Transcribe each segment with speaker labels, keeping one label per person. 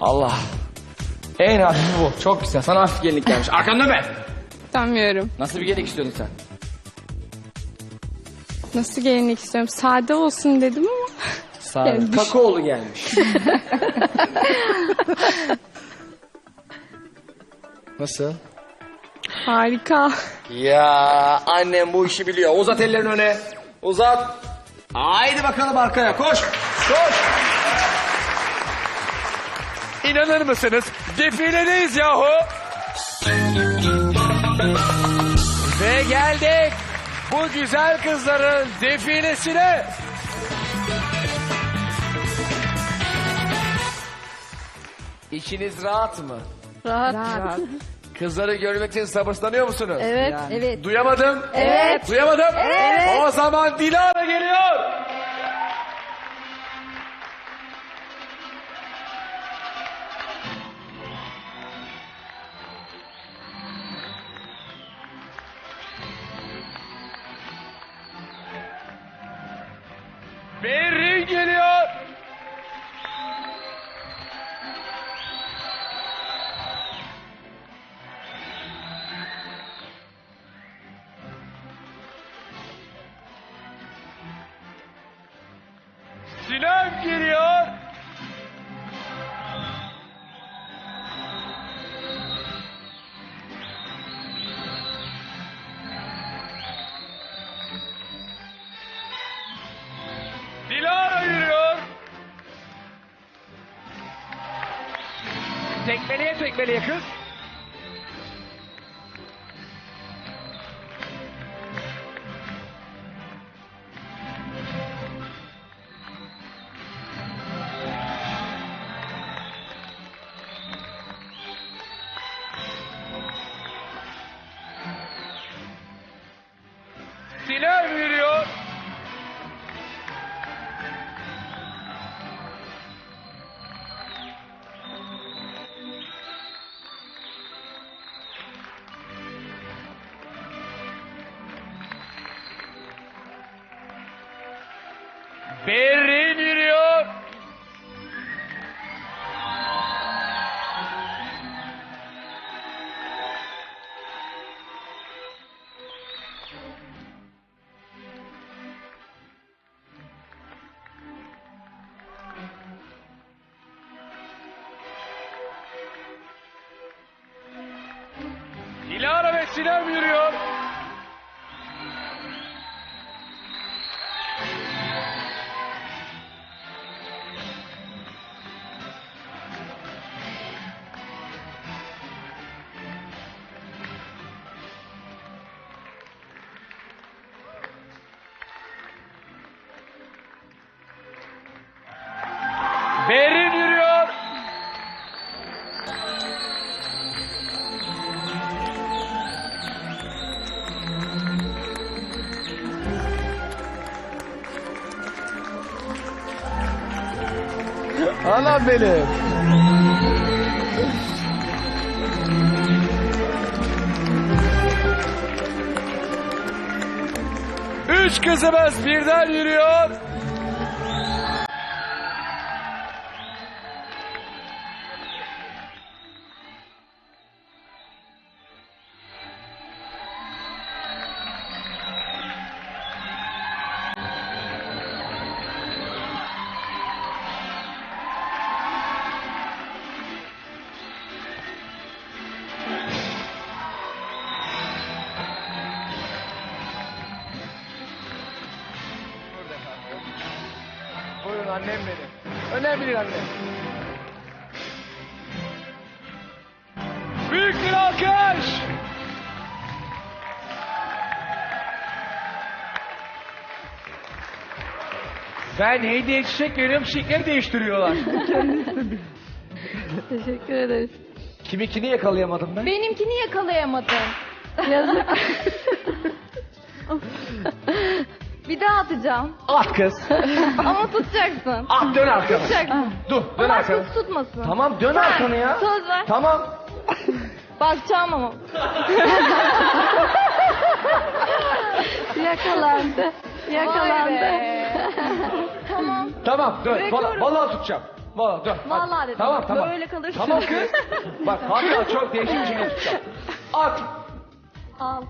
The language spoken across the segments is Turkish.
Speaker 1: Allah. En hafifi bu. Çok güzel. Sana hafif gelinlik gelmiş. Arkanda be.
Speaker 2: Sanmıyorum.
Speaker 1: Nasıl bir gelinlik istiyordun sen?
Speaker 2: Nasıl gelinlik istiyorum? Sade olsun dedim ama.
Speaker 1: Sağ
Speaker 2: Yani düş-
Speaker 1: Kakaolu gelmiş. Nasıl?
Speaker 2: Harika.
Speaker 1: Ya annem bu işi biliyor. Uzat ellerini öne. Uzat. Haydi bakalım arkaya. Koş. Koş.
Speaker 3: İnanır mısınız? Defiledeyiz yahu. Ve geldik bu güzel kızların defilesine. İçiniz rahat mı?
Speaker 4: Rahat.
Speaker 3: Kızları görmek için sabırsızlanıyor musunuz?
Speaker 4: Evet, evet.
Speaker 3: Duyamadım.
Speaker 4: Evet.
Speaker 3: Duyamadım.
Speaker 4: Evet.
Speaker 3: O zaman Dilara geliyor. Sinem geliyor. Dilara yürüyor. Tekmeleye tekmeleye kız. Berrin yürüyor. Dilara Sinem yürüyor.
Speaker 1: Anam benim.
Speaker 3: Üç kızımız birden yürüyor.
Speaker 1: Buyurun annem benim. Önemli annem.
Speaker 3: Büyük bir alkış.
Speaker 1: Ben hediye çiçek veriyorum çiçekleri değiştiriyorlar.
Speaker 4: Teşekkür ederiz.
Speaker 1: Kiminkini yakalayamadım ben.
Speaker 4: Benimkini yakalayamadım. Yazık. Bir daha atacağım.
Speaker 1: At kız.
Speaker 4: Ama tutacaksın.
Speaker 1: At dön arkanı.
Speaker 4: Tutacaksın.
Speaker 1: Dur dön
Speaker 4: Ama
Speaker 1: arkanı.
Speaker 4: kız tutmasın.
Speaker 1: Tamam dön arkanı ya.
Speaker 4: Söz ver.
Speaker 1: Tamam.
Speaker 4: Bakacağım ama. Yakalandı. Yakalandı. tamam.
Speaker 1: Tamam dön.
Speaker 4: Bırakıyorum.
Speaker 1: Bala, balığa tutacağım.
Speaker 3: Vallahi dur. hadi.
Speaker 4: Vallahi dedim.
Speaker 3: Tamam tamam.
Speaker 4: Böyle kalırsın.
Speaker 3: Tamam kız. Bak hatta çok değişik bir şey tutacağım. At.
Speaker 4: Al.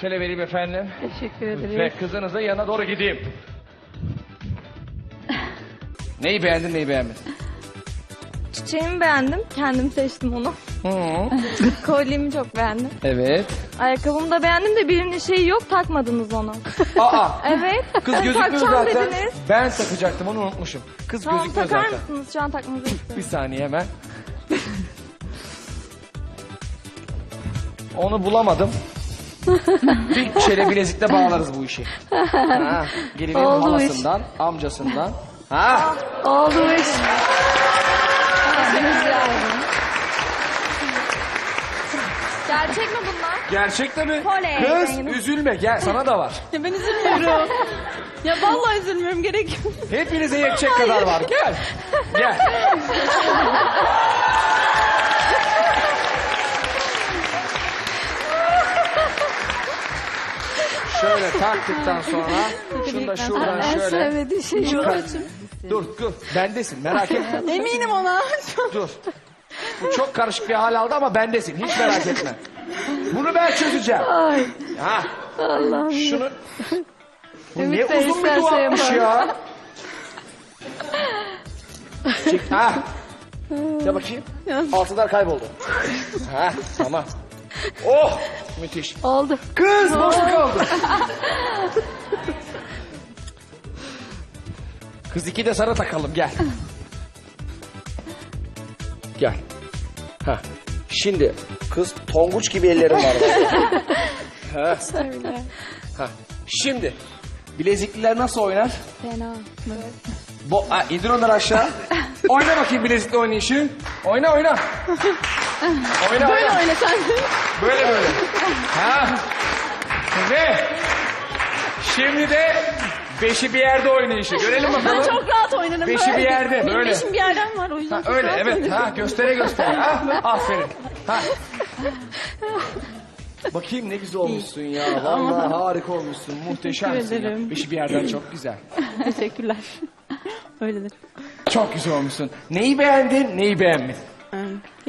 Speaker 3: Şöyle vereyim efendim.
Speaker 2: Teşekkür ederim.
Speaker 3: Ve kızınızın yanına doğru gideyim. Neyi beğendin neyi beğenmedin?
Speaker 4: Çiçeğimi beğendim. Kendim seçtim onu. Kolyemi çok beğendim.
Speaker 3: Evet.
Speaker 4: Ayakkabımı da beğendim de birinin şeyi yok takmadınız onu.
Speaker 3: Aa.
Speaker 4: Evet.
Speaker 3: Kız gözükmüyor
Speaker 4: Takacağım
Speaker 3: zaten.
Speaker 4: dediniz.
Speaker 3: Ben takacaktım onu unutmuşum. Kız
Speaker 4: Tamam
Speaker 3: gözükmüyor
Speaker 4: takar
Speaker 3: zaten.
Speaker 4: mısınız? Şu an takmanızı
Speaker 3: Bir
Speaker 4: istiyorum.
Speaker 3: saniye hemen. Onu bulamadım. bir şöyle bilezikle bağlarız bu işi. Ha, gelinin
Speaker 2: Oldu bu iş.
Speaker 3: halasından, amcasından. Ha,
Speaker 2: Oldu bu iş.
Speaker 4: Gerçek mi bunlar?
Speaker 3: gerçek tabii.
Speaker 4: Oley.
Speaker 3: Kız üzülme gel sana da var.
Speaker 2: Ya ben üzülmüyorum. ya vallahi üzülmüyorum gerek yok.
Speaker 3: Hepinize yetecek kadar var gel. Gel. Şöyle taktıktan sonra şunu da şuradan şöyle.
Speaker 2: sevmediği şey yok.
Speaker 3: Dur dur bendesin merak etme.
Speaker 2: Eminim ona.
Speaker 3: Dur. Bu çok karışık bir hal aldı ama bendesin hiç merak etme. Bunu ben çözeceğim.
Speaker 2: Ay
Speaker 3: Ha
Speaker 2: Allah'ım.
Speaker 3: şunu. Bu ne
Speaker 2: Ümit
Speaker 3: uzun bir
Speaker 2: isterse
Speaker 3: duvarmış
Speaker 2: yapar.
Speaker 3: ya. Çek. Ha. De bakayım. Altınlar kayboldu. Ha tamam. Oh müthiş.
Speaker 2: Oldu.
Speaker 3: Kız boşluk kaldı. Kız iki de sana takalım gel. Gel. Ha. Şimdi kız tonguç gibi ellerin var. ha. Ha. Şimdi bilezikliler nasıl oynar?
Speaker 2: Fena.
Speaker 3: Bo ha, indir onları aşağı. oyna bakayım bilezikli oynayışı. Oyna oyna. oyna
Speaker 2: Böyle
Speaker 3: oyna.
Speaker 2: oyna sen.
Speaker 3: Böyle böyle. Ha. Ve şimdi de beşi bir yerde oynayışı. Görelim bakalım.
Speaker 2: Çok rahat oynarım
Speaker 3: Beşi
Speaker 2: böyle.
Speaker 3: bir yerde,
Speaker 2: Benim
Speaker 3: böyle.
Speaker 2: beşim bir yerden var o yüzden
Speaker 3: Ha,
Speaker 2: çok
Speaker 3: öyle
Speaker 2: rahat
Speaker 3: evet.
Speaker 2: oynarım.
Speaker 3: Ha, göstere göstere. Ha, aferin. Ha. Bakayım ne güzel olmuşsun ya. Vallahi harika olmuşsun. Muhteşemsin ya. Beşi bir yerden çok güzel.
Speaker 2: Teşekkürler. Öyledir.
Speaker 3: Çok güzel olmuşsun. Neyi beğendin, neyi beğenmedin?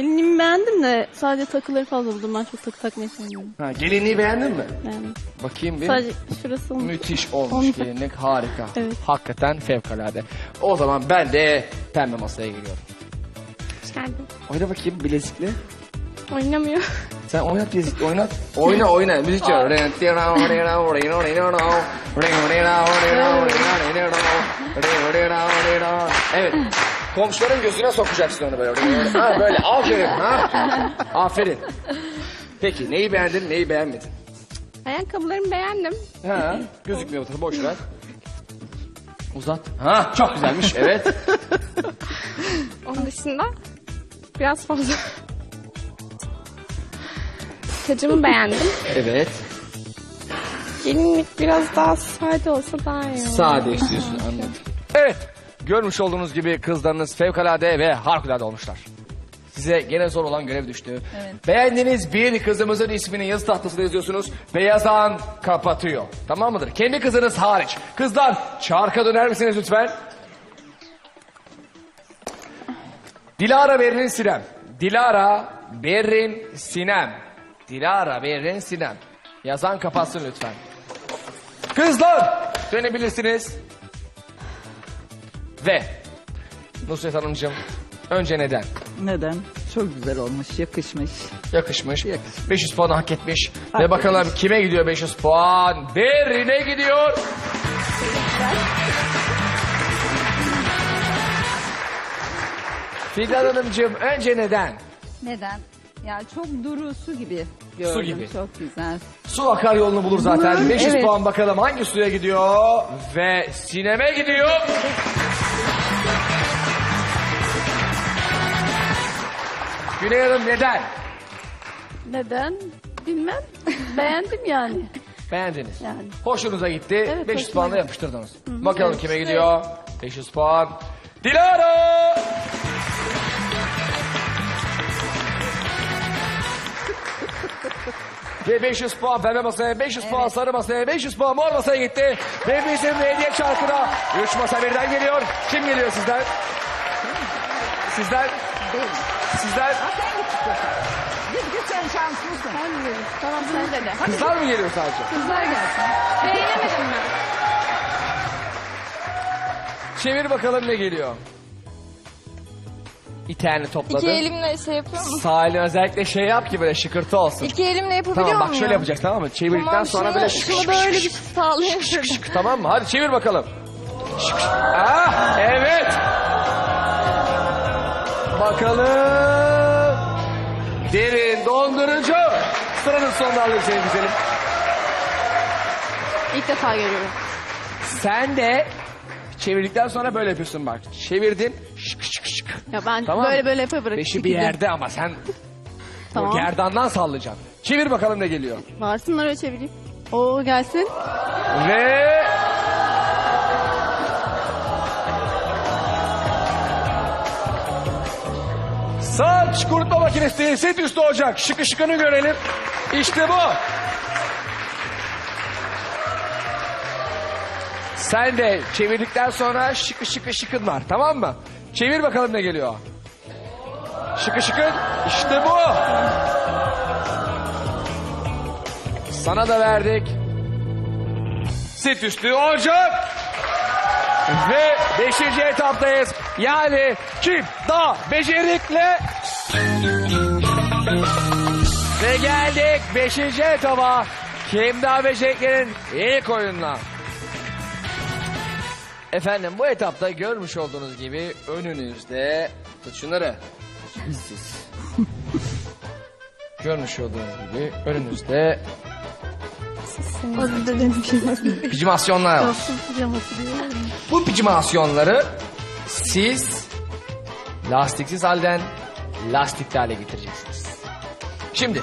Speaker 2: Gelinliğimi beğendim de sadece takıları fazla buldum. Ben çok takı takmayı sevmiyorum.
Speaker 3: Ha, gelinliği beğendin mi?
Speaker 2: Yani
Speaker 3: Bakayım bir.
Speaker 2: sadece şurası olmuş.
Speaker 3: Müthiş olmuş
Speaker 2: Onu-
Speaker 3: gelinlik harika.
Speaker 2: Evet.
Speaker 3: Hakikaten fevkalade. O zaman ben de pembe masaya geliyorum.
Speaker 2: Hoş geldin.
Speaker 3: Oyna bakayım bilezikli.
Speaker 2: Oynamıyor.
Speaker 3: Sen oynat bilezikli oynat. Oyna oyna müzik çal. Evet. Komşuların gözüne sokacaksın onu böyle. Ha böyle aferin ha. Aferin. Peki neyi beğendin neyi beğenmedin?
Speaker 2: Ayakkabılarımı beğendim.
Speaker 3: Ha, gözükmüyor tabii boş ver. Uzat. Ha, çok güzelmiş. Evet.
Speaker 2: Onun dışında biraz fazla. Tacımı beğendim.
Speaker 3: Evet.
Speaker 2: Gelinlik biraz daha sade olsa daha iyi olur.
Speaker 3: Sade istiyorsun anladım. Evet. Görmüş olduğunuz gibi kızlarınız fevkalade ve harikulade olmuşlar. Size gene zor olan görev düştü. Beğendiğiniz bir kızımızın ismini yazı tahtasına yazıyorsunuz ve yazan kapatıyor. Tamam mıdır? Kendi kızınız hariç. Kızlar çarka döner misiniz lütfen? Dilara Berrin Sinem. Dilara Berrin Sinem. Dilara Berrin Sinem. Yazan kapatsın lütfen. Kızlar dönebilirsiniz. Ve Nusret Hanımcığım önce neden?
Speaker 5: Neden? Çok güzel olmuş, yakışmış.
Speaker 3: Yakışmış. 500 puan hak etmiş. Ve bakalım kime gidiyor 500 puan? Berrin'e gidiyor. Fidan Hanımcığım önce neden?
Speaker 5: Neden? Ya çok duru su gibi gördüm.
Speaker 3: gibi.
Speaker 5: Çok güzel.
Speaker 3: Su akar yolunu bulur zaten. 500
Speaker 5: evet.
Speaker 3: puan bakalım hangi suya gidiyor? Ve sineme gidiyor. Güney Hanım neden?
Speaker 2: Neden? Bilmem. Beğendim yani.
Speaker 3: Beğendiniz.
Speaker 2: Yani.
Speaker 3: Hoşunuza gitti.
Speaker 2: Evet,
Speaker 3: 500
Speaker 2: hoşuma
Speaker 3: puanla
Speaker 2: gitti.
Speaker 3: yapıştırdınız. Bakalım kime gidiyor? 500 puan. Dilara! Ve 500 puan pembe masaya, 500 puan sarı masaya, 500 puan mor masaya gitti. Ve bizim hediye çarkına 3 masa birden geliyor. Kim geliyor sizden? Sizden? Sizden?
Speaker 5: Git git sen şanslısın.
Speaker 2: Tamam sen de.
Speaker 3: Kızlar mı geliyor sadece?
Speaker 5: Kızlar gelsin.
Speaker 4: Beğenemedim ben.
Speaker 3: Çevir bakalım ne geliyor. İteğini topladı.
Speaker 4: İki elimle şey yapıyor mu?
Speaker 3: Sağ elin özellikle şey yap ki böyle şıkırtı olsun.
Speaker 4: İki elimle yapabiliyor
Speaker 3: Tamam bak
Speaker 4: muyum?
Speaker 3: şöyle yapacaksın tamam mı? Çevirdikten
Speaker 4: Tamam,
Speaker 3: sonra
Speaker 4: şunu-
Speaker 3: böyle
Speaker 4: şunu böyle bir sağlayayım şurada.
Speaker 3: Tamam mı? Hadi çevir bakalım. Ah, evet. Bakalım. Derin dondurucu. Sıranın sonunda alayım seni güzelim.
Speaker 2: İlk defa görüyorum.
Speaker 3: Sen de çevirdikten sonra böyle yapıyorsun bak. Çevirdin. Şık şık şık.
Speaker 2: Ya ben
Speaker 3: Tamam.
Speaker 2: böyle böyle yapıyor bırak.
Speaker 3: Beşi bir yerde ama sen
Speaker 2: Tamam.
Speaker 3: o gerdandan sallayacaksın. Çevir bakalım ne geliyor.
Speaker 2: Varsınlar öyle çevireyim. Oo gelsin.
Speaker 3: Ve... Saç kurutma makinesi set üstü olacak. Şıkı şıkını görelim. İşte bu. Sen de çevirdikten sonra şıkı şıkı şıkın var tamam mı? Çevir bakalım ne geliyor. Şıkı şıkın işte bu. Sana da verdik. Sit üstü ocak. Ve beşinci etaptayız. Yani kim daha becerikli? Ve geldik beşinci etaba. Kim daha beceriklerin ilk oyununa. Efendim bu etapta görmüş olduğunuz gibi önünüzde tut şunları. Siz. görmüş olduğunuz gibi önünüzde pijimasyonlar var.
Speaker 2: Yapsın pijaması diyor.
Speaker 3: Bu pijimasyonları siz lastiksiz halden lastikli hale getireceksiniz. Şimdi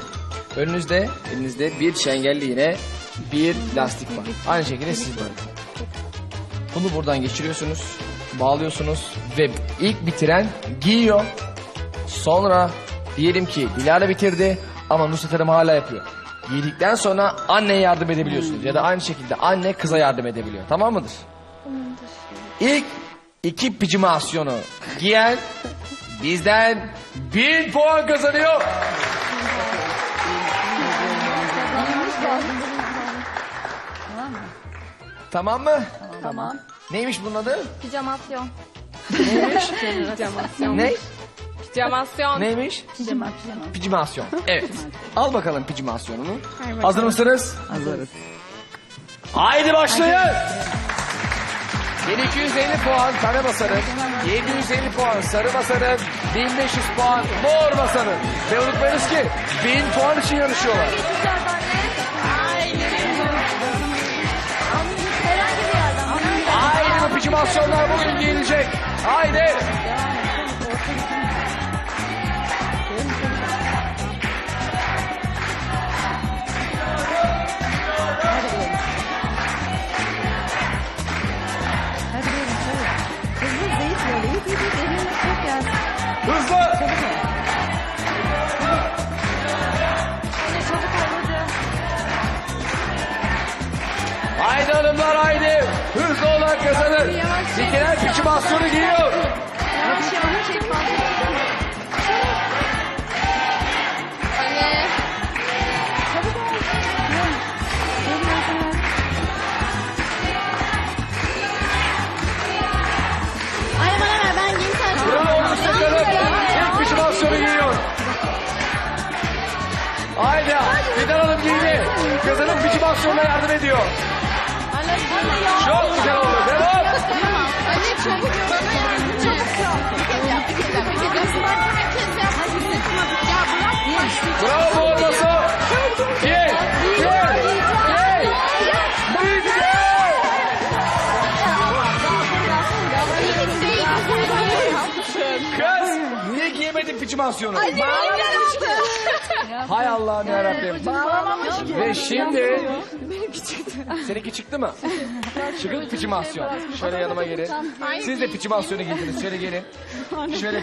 Speaker 3: önünüzde elinizde bir çengelli yine bir lastik var. Aynı şekilde siz böyle. Bunu buradan geçiriyorsunuz, bağlıyorsunuz ve ilk bitiren giyiyor. Sonra diyelim ki Dilara bitirdi ama Nusret Hanım hala yapıyor. Giydikten sonra anneye yardım edebiliyorsunuz. Ya da aynı şekilde anne kıza yardım edebiliyor. Tamam mıdır? İlk iki pijimasyonu giyen bizden bin puan kazanıyor. Tamam mı?
Speaker 5: Tamam.
Speaker 3: Neymiş bunun adı?
Speaker 4: Pijamasyon.
Speaker 3: Neymiş? ne?
Speaker 4: Pijamasyon.
Speaker 3: Neymiş?
Speaker 5: Pijama pijama.
Speaker 3: Pijimasyon. Evet. Al bakalım pijimasyonunu. Hazır mısınız?
Speaker 5: Hazırız.
Speaker 3: Haydi başlayın. 1250 puan pembe basarın. 750 puan sarı basarın. 1500 puan mor basarın. Ve unutmayınız ki 1000 puan için yarışıyorlar. Haydi bu pijimasyonlar bugün giyilecek. Haydi. Kazanır. Bitiren pijimasyonu giyiyor.
Speaker 4: Yavaş yavaş çek
Speaker 2: ben giyeyim sen.
Speaker 3: Bravo Mustafa Hanım. İlk pijimasyonu giyiyor. Haydi. Fidan Hanım giydi. Kızının pijimasyonuna yardım ediyor.
Speaker 4: Anne bana ya.
Speaker 3: Çok güzel oldu. Devam.
Speaker 4: Anne çabuk bana yardım et. Ya bırak.
Speaker 3: Bravo olması. Gel. Gel. Gel. Bitti. Kız niye giyemedin pijimasyonu? Hay Allah'ım yarabbim. Ve şimdi... Seninki çıktı mı? Çıkın pijimasyon. Şöyle yanıma gelin. Siz de pijimasyonu giydiniz. Şöyle gelin. Şöyle